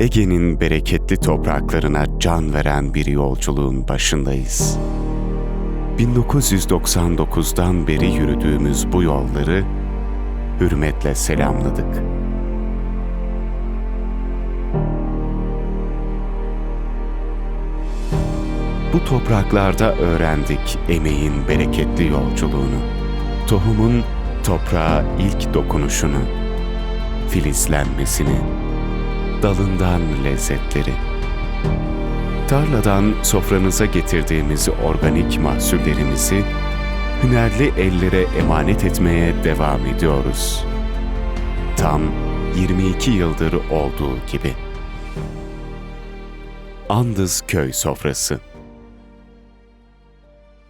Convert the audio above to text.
Ege'nin bereketli topraklarına can veren bir yolculuğun başındayız. 1999'dan beri yürüdüğümüz bu yolları hürmetle selamladık. Bu topraklarda öğrendik emeğin bereketli yolculuğunu. Tohumun toprağa ilk dokunuşunu, filizlenmesini, dalından lezzetleri. Tarladan sofranıza getirdiğimiz organik mahsullerimizi hünerli ellere emanet etmeye devam ediyoruz. Tam 22 yıldır olduğu gibi. Andız Köy Sofrası